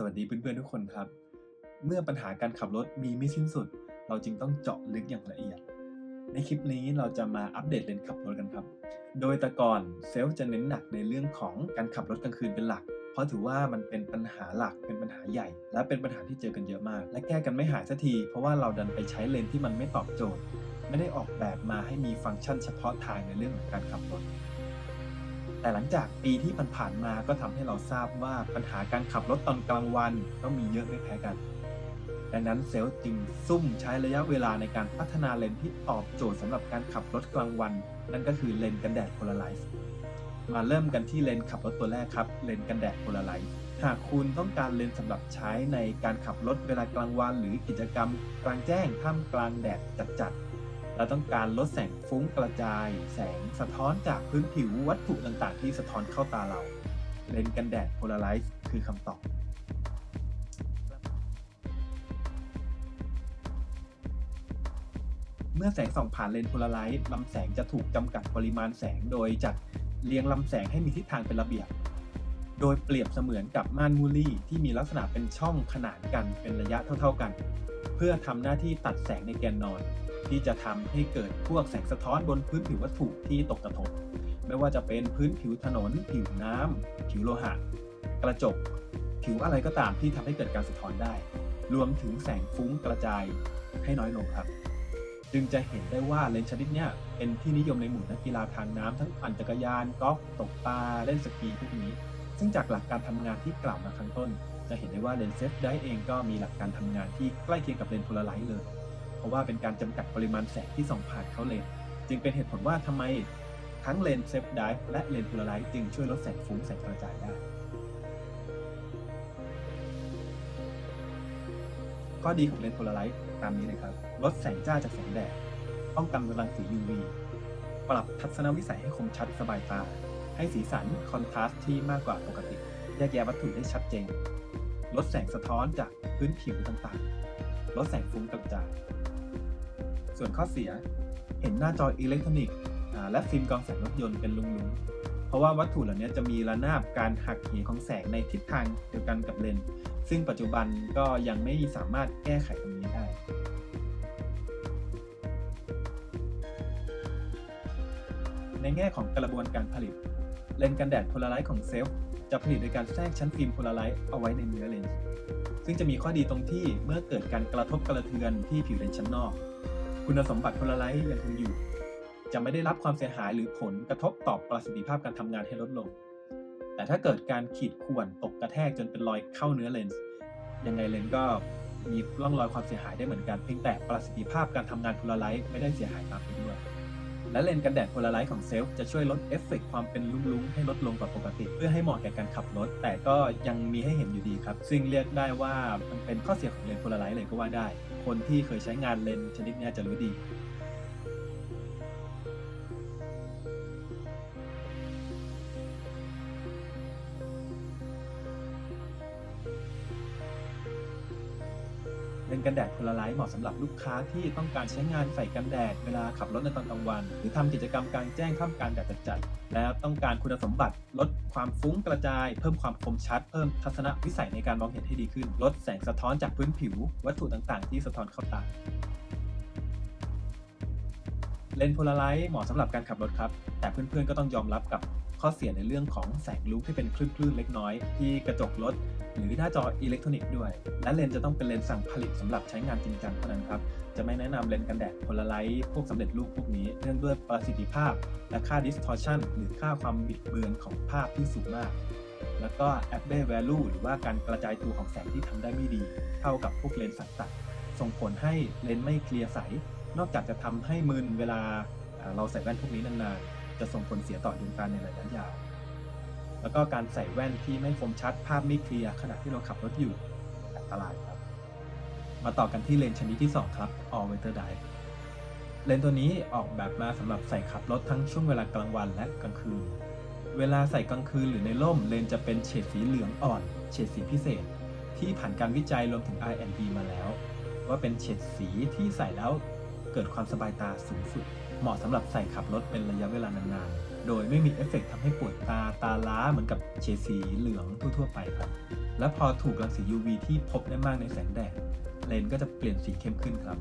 สวัสดีเพื่อนๆทุกคนครับ เมื่อปัญหาการขับรถมีไม่สิ้นสุด เราจึงต้องเจาะลึกอย่างละเอียด ในคลิปนี้เราจะมาอัปเดตเลนขับรถกันครับ โดยแต่ก่อนเซลจะเน้นหนักในเรื่องของการขับรถกลางคืนเป็นหลัก เพราะถือว่ามันเป็นปัญหาหลักเป็นปัญหาใหญ่ และเป็นปัญหาที่เจอกันเยอะมาก และแก้กันไม่หายสักที เพราะว่าเราดันไปใช้เลนที่มันไม่ตอบโจทย์ ไม่ได้ออกแบบมาให้มีฟังก์ชันเฉพาะทางในเรื่องของการขับรถ แต่หลังจากปีที่ผ่านๆมาก็ทำให้เราทราบว่าปัญหาการขับรถตอนกลางวันก็มีเยอะไม่แพ้กัน ดังนั้นเซลล์จึงซุ่มใช้ระยะเวลาในการพัฒนาเลนที่ตอบโจทย์สำหรับการขับรถกลางวัน นั่นก็คือเลนกันแดดโพลาไรซ์มาเริ่มกันที่เลนขับรถตัวแรกครับเลนกันแดดโพลาไรซ์หากคุณต้องการเลนส์สำหรับใช้ในการขับรถเวลากลางวัน หรือกิจกรรมกลางแจ้งท่ามกลางแดดจัดๆ เราต้องการลดแสงฟุ้งกระจาย แสงสะท้อนจากพื้นผิววัตถุต่างๆ ที่สะท้อนเข้าตาเรา เลนส์กันแดดโพลาไรซ์คือคำตอบเมื่อแสงส่องผ่านเลนส์โพลาไรซ์ลำแสงจะถูกจำกัดปริมาณแสงโดยจัดเรียงลำแสงให้มีทิศทางเป็นระเบียบ โดยเปรียบเสมือนกับม่านมูลลี่ที่มีลักษณะเป็นช่องขนานกันเป็นระยะเท่า ๆกัน เพื่อทำหน้าที่ตัดแสงในแกนนอน ที่จะทำให้เกิดพวกแสงสะท้อนบนพื้นผิววัตถุที่ตกกระทบ ไม่ว่าจะเป็นพื้นผิวถนน ผิวน้ำผิวโลหะ กระจก ผิวอะไรก็ตามที่ทำให้เกิดการสะท้อนได้ รวมถึงแสงฟุ้งกระจายให้น้อยลงครับ จึงจะเห็นได้ว่าเลนส์ชนิดนี้เป็นที่นิยมในหมู่นักกีฬาทางน้ำทั้งปั่นจักรยานกอล์ฟตกปลาเล่นสกีพวกนี้ ซึ่งจากหลักการทำงานที่กล่าวมาข้างต้น จะเห็นได้ว่าเลนส์เซฟได้เองก็มีหลักการทำงานที่ใกล้เคียงกับเลนส์โพลาไรซ์เลย เพราะว่าเป็นการจำกัดปริมาณแสงที่ส่องผ่านเข้าเลนจึงเป็นเหตุผลว่าทำไมทั้งเลนส์เซฟไดฟ์และเลนส์โพลาไรซ์จึงช่วยลดแสงฟุ้งแสงกระจายได้ข้อดีของเลนส์โพลาไรซ์ตามนี้เลยครับ ลดแสงจ้าจากแสงแดด ป้องกันรังสี UV ปรับทัศนวิสัยให้คมชัดสบายตา ให้สีสันคอนทราสต์ที่มากกว่าปกติ แยกแยะวัตถุได้ชัดเจน ลดแสงสะท้อนจากพื้นผิวต่างๆ ลดแสงฟุ้งกระจาย ส่วนข้อเสีย เห็นหน้าจออิเล็กทรอนิกส์และฟิล์มกองแสงรถยนต์เป็นลุงๆเพราะว่าวัตถุเหล่านี้จะมีระนาบการหักเหของแสงในทิศทางเดียวกันกับเลนส์ซึ่งปัจจุบันก็ยังไม่สามารถแก้ไขตรงนี้ได้ ในแง่ของกระบวนการผลิต เลนส์กันแดดโพลาไรซ์ของเซลล์ จะผลิตโดยการแทรกชั้นฟิล์มโพลาไรซ์เอาไว้ในเนื้อเลนส์ซึ่งจะมีข้อดีตรงที่เมื่อเกิดการกระทบกระเทือนที่ผิวเลนส์ชั้นนอก คุณสมบัติโพลาไรซ์ยังคงอยู่ จะไม่ได้รับความเสียหายหรือผลกระทบต่อประสิทธิภาพการทำงานให้ลดลง แต่ถ้าเกิดการขีดข่วนตกกระแทกจนเป็นรอยเข้าเนื้อเลนส์ยังไงเลนส์ก็มีร่องรอยความเสียหายได้เหมือนกันเพียงแต่ประสิทธิภาพการทำงานโพลาไรซ์ไม่ได้เสียหายตามไปด้วย และเลนส์กันแดดโพลาไรซ์ของเซลฟ์จะช่วยลดเอฟเฟกต์ความเป็นลุ้งๆ ให้ลดลงกว่าปกติ เพื่อให้เหมาะแก่การขับรถ แต่ก็ยังมีให้เห็นอยู่ดีครับ ซึ่งเรียกได้ว่ามันเป็นข้อเสียของเลนส์โพลาไรซ์เลยก็ว่าได้ คนที่เคยใช้งานเลนส์ชนิดนี้จะรู้ดี เลนส์กันแดดพลาไรซ์เหมาะสำหรับลูกค้าที่ต้องการใช้งานใส่กันแดดเวลาขับรถในตอนกลางวัน หรือทำกิจกรรมกลางแจ้งท่ามกลางแดดจัดๆแล้วต้องการคุณสมบัติลดความฟุ้งกระจาย เพิ่มความคมชัด เพิ่มทัศนวิสัยในการมองเห็นให้ดีขึ้น ลดแสงสะท้อนจากพื้นผิว วัตถุต่างๆ ที่สะท้อนเข้าตาเลนส์โพลาไรซ์เหมาะสำหรับการขับรถครับ แต่เพื่อนๆก็ต้องยอมรับกับข้อเสียในเรื่องของแสงลุกที่เป็นคลื่นๆเล็กน้อย ที่กระจกรถ หรือหน้าจออิเล็กทรอนิกส์ด้วย และเลนส์จะต้องเป็นเลนส์สั่งผลิตสำหรับใช้งานจริงจังเท่านั้นครับ จะไม่แนะนำเลนส์กันแดดพลไรซ์พวกสำเร็จรูปพวกนี้เนื่องด้วยประสิทธิภาพ และค่า distortion หรือค่าความบิดเบือนของภาพที่สูงมาก แล้วก็ aspect value หรือว่าการกระจายตัวของแสงที่ทำได้ไม่ดี เท่ากับพวกเลนส์สั่งตัดส่งผลให้เลนส์ไม่เคลียร์ใส นอกจากจะทำให้มึนเวลาอ่าเราใส่แว่นพวกนี้นานๆจะส่งผลเสียต่อดวงตาในระยะยาว แล้วก็การใส่แว่นที่ไม่คมชัดภาพไม่เคลียร์ขณะที่เราขับรถอยู่อันตรายครับ มาต่อกันที่เลนส์ชนิดที่ 2 ครับ All Weather Dive เลนส์ตัวนี้ออกแบบมาสำหรับใส่ขับรถทั้งช่วงเวลากลางวันและกลางคืน เวลาใส่กลางคืนหรือในร่มเลนจะเป็นเฉดสีเหลืองอ่อน เฉดสีพิเศษ ที่ผ่านการวิจัยรวมถึง R&D มาแล้ว ว่าเป็นเฉดสีที่ใส่แล้วเกิดความสบายตาสูงสุด เหมาะสำหรับใส่ขับรถเป็นระยะเวลานานๆ โดยไม่มีเอฟเฟกต์ทำให้ปวดตาตาล้าเหมือนกับเฉดสีเหลืองทั่วๆไปครับ และพอถูกรังสี UV ที่พบได้มากในแสงแดด เลนส์ก็จะเปลี่ยนสีเข้มขึ้นครับ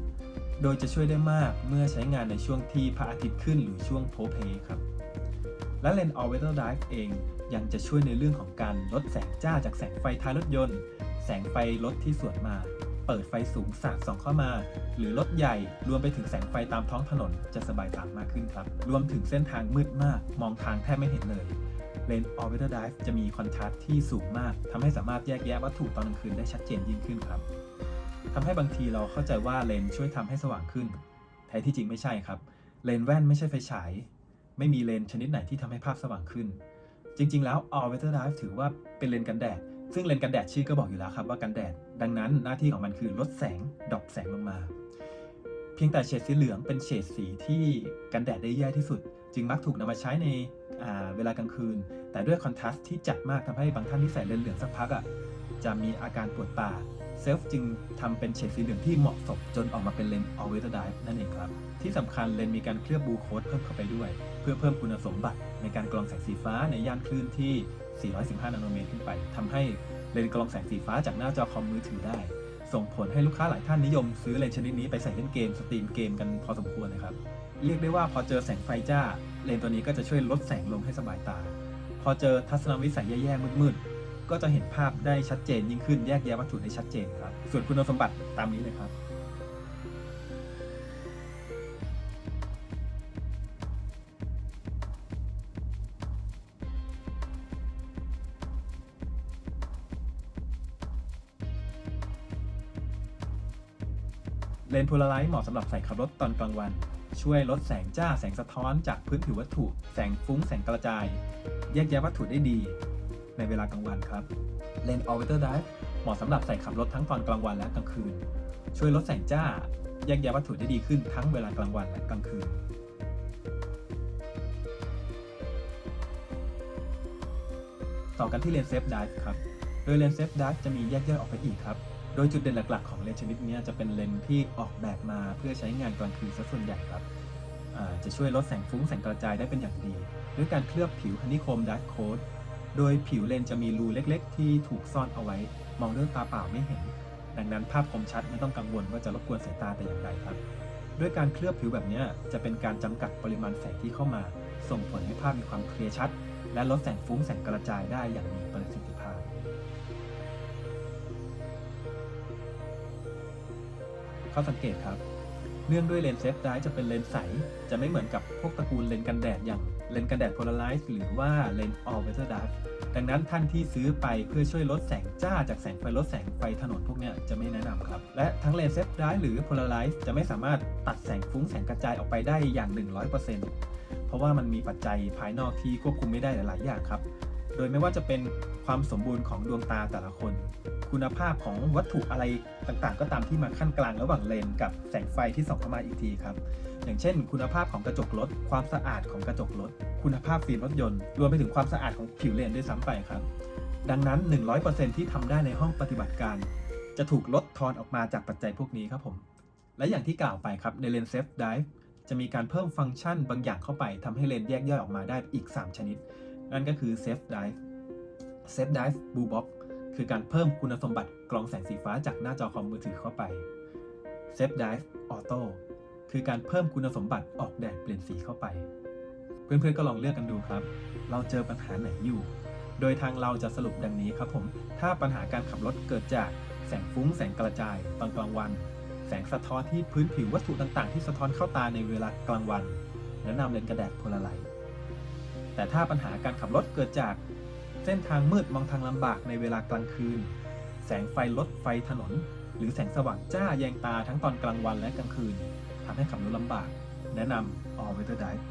โดยจะช่วยได้มากเมื่อใช้งานในช่วงที่พระอาทิตย์ขึ้นหรือช่วงโพเพครับ และเลนส์ All Weather Drive เองยังจะช่วยในเรื่องของการลดแสงจ้าจากแสงไฟท้ายรถยนต์ แสงไฟรถที่สวนมา เปิดไฟสูงสาดส่องเข้ามา หรือรถใหญ่รวมไปถึงแสงไฟตามท้องถนนจะสบายตามากขึ้นครับ รวมถึงเส้นทางมืดมาก มองทางแทบไม่เห็นเลยเลนส์ All Weather Drive จะมีคอนทราสต์ที่สูงมากทำให้สามารถแยกแยะวัตถุตอนกลางคืนได้ชัดเจนยิ่งขึ้นครับทำให้บางทีเราเข้าใจว่าเลนส์ช่วยทำให้สว่างขึ้น แท้ที่จริงไม่ใช่ครับ เลนส์แว่นไม่ใช่ไฟฉาย ไม่มีเลนส์ชนิดไหนที่ทำให้ภาพสว่างขึ้น จริง ๆ แล้ว All Weather Drive ถือว่าเป็นเลนส์กันแดด ซึ่งเลนส์กันแดดชื่อก็บอกอยู่แล้วครับว่ากันแดด ดังนั้นหน้าที่ของมันคือลดแสงดรอปแสงลงมา เพียงแต่เฉดสีเหลืองเป็นเฉดสีที่กันแดดได้แย่ที่สุด จึงมักถูกนำมาใช้ในเวลากลางคืน แต่ด้วยคอนทราสต์ที่จัดมากทำให้บางท่านที่ใส่เลนส์เหลืองสักพักอะจะมีอาการปวดตาเซลฟ์จึงทำเป็นเฉดสีเหลืองที่เหมาะสมจนออกมาเป็นเลนส์ All Weather Drive นั่นเองครับ ที่สำคัญเลนส์มีการเคลือบบูโค้ดเพิ่มเข้าไปด้วย พื่อเพิ่มคุณสมบัติในการกรองแสงสีฟ้าในย่านคลื่นที่ 415 นาโนเมตรขึ้นไปทำให้เลนส์กรองแสงสีฟ้าจากหน้าจอคอมมือถือได้ ส่งผลให้ลูกค้าหลายท่านนิยมซื้อเลนส์ชนิดนี้ไปใส่เล่นเกมสตรีมเกมกันพอสมควรเลยครับ เรียกได้ว่าพอเจอแสงไฟจ้า เลนส์ตัวนี้ก็จะช่วยลดแสงลงให้สบายตา พอเจอทัศนวิสัยแย่ๆมืดๆก็จะเห็นภาพได้ชัดเจนยิ่งขึ้นแยกแยะวัตถุได้ชัดเจนครับ ส่วนคุณสมบัติตามนี้เลยครับ เลนส์โพลาไรต์เหมาะสำหรับใส่ขับรถตอนกลางวัน ช่วยลดแสงจ้าแสงสะท้อนจากพื้นผิววัตถุ แสงฟุ้งแสงกระจาย แยกแยะวัตถุได้ดี ในเวลากลางวันครับ เลนส์ All Weather Drive เหมาะสำหรับใส่ขับรถทั้งตอนกลางวันและกลางคืน ช่วยลดแสงจ้า แยกแยะวัตถุได้ดีขึ้นทั้งเวลากลางวันและกลางคืนต่อกันที่เลนส์เซฟไดฟ์ครับ โดยเลนส์เซฟไดฟ์จะมีแยกย่อยออกไปอีกครับ โดยจุดเด่นหลักๆของเลนส์ชนิดนี้จะเป็นเลนส์ที่ออกแบบมาเพื่อใช้งานกลางคืนซะส่วนใหญ่ครับจะช่วยลดแสงฟุ้งแสงกระจายได้เป็นอย่างดีด้วยการเคลือบผิวฮันนี่โคมดักโคดโดยผิวเลนส์จะมีรูเล็กๆ ที่ถูกซ่อนเอาไว้ มองด้วยตาเปล่าไม่เห็น ดังนั้นภาพคมชัดไม่ต้องกังวลว่าจะรบกวนสายตาแต่อย่างใดครับ ด้วยการเคลือบผิวแบบนี้จะเป็นการจำกัดปริมาณแสงที่เข้ามา ส่งผลให้ภาพมีความเคลียร์ชัด และลดแสงฟุ้งแสงกระจายได้อย่างมีประสิทธิ ข้อสังเกตครับ เนื่องด้วยเลนส์เซฟไดจะเป็นเลนส์ใส จะไม่เหมือนกับพวกตระกูลเลนส์กันแดดอย่างเลนส์กันแดดโพลาไรซ์หรือว่าเลนส์ All Weather Drive ดังนั้นท่านที่ซื้อไปเพื่อช่วยลดแสงจ้าจากแสงไฟลดแสงไฟถนนพวกนี้จะไม่แนะนำครับ และทั้งเลนส์เซฟไดหรือโพลาไรซ์จะไม่สามารถตัดแสงฟุ้งแสงกระจายออกไปได้อย่าง 100%เพราะว่ามันมีปัจจัยภายนอกที่ควบคุมไม่ได้หลาย ๆ อย่างครับ โดยไม่ว่าจะเป็นความสมบูรณ์ของดวงตาแต่ละคน คุณภาพของวัตถุอะไรต่างๆ ก็ตามที่มาขั้นกลางระหว่างเลนกับแสงไฟที่ส่องเข้ามาอีกทีครับ อย่างเช่น คุณภาพของกระจกรถ ความสะอาดของกระจกรถ คุณภาพฟิล์มรถยนต์ รวมไปถึงความสะอาดของผิวเลนด้วยซ้ำไปครับ ดังนั้น 100%ที่ทำได้ในห้องปฏิบัติการ จะถูกลดทอนออกมาจากปัจจัยพวกนี้ครับผม และอย่างที่กล่าวไปครับในเลนเซฟไดฟ์จะมีการเพิ่มฟังก์ชันบางอย่างเข้าไปทำให้เลนแยกย่อยออกมาได้อีก 3 ชนิด นั่นก็คือ Safe Dive Safe Dive Blue Box คือการเพิ่มคุณสมบัติกรองแสงสีฟ้าจากหน้าจอคอมมือถือเข้าไป Safe Dive Auto คือการเพิ่มคุณสมบัติออกแดดเปลี่ยนสีเข้าไป เพื่อนๆก็ลองเลือกกันดูครับ เราเจอปัญหาไหนอยู่ โดยทางเราจะสรุปดังนี้ครับผม ถ้าปัญหาการขับรถเกิดจากแสงฟุ้งแสงกระจายตอนกลางวัน แสงสะท้อนที่พื้นผิววัตถุต่างๆ ที่สะท้อนเข้าตาในเวลากลางวันแนะนำเลนส์กระแดดโพลาไรต์ แต่ถ้าปัญหาการขับรถเกิดจาก เส้นทางมืดมองทางลำบากในเวลากลางคืน แสงไฟรถไฟถนน หรือแสงสว่างจ้าแยงตาทั้งตอนกลางวันและกลางคืนทำให้ขับรถลำบาก แนะนำ All Weather Drive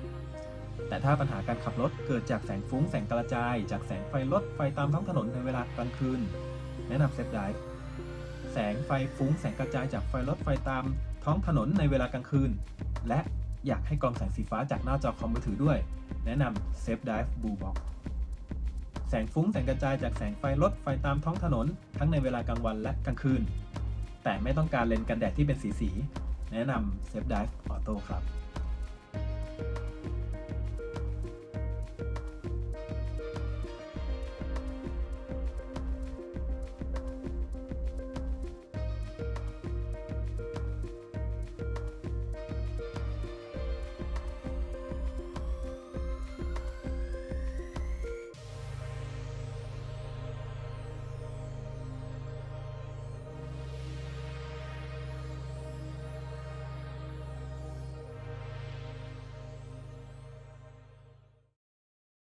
แต่ถ้าปัญหาการขับรถเกิดจากแสงฟุ้งแสงกระจาย จากแสงไฟรถไฟตามท้องถนนในเวลากลางคืน แนะนำเซฟไดฟ์แสงไฟฟุ้งแสงกระจายจากไฟรถไฟตามท้องถนนในเวลากลางคืน และอยากให้กรองแสงสีฟ้าจากหน้าจอคอมมือถือด้วย แนะนำ Safe Dive Blue Box แสงฟุ้งแสงกระจายจากแสงไฟรถไฟตามท้องถนน ทั้งในเวลากลางวันและกลางคืน แต่ไม่ต้องการเลนส์กันแดดที่เป็นสีสีๆแนะนำ Safe Dive Auto ครับ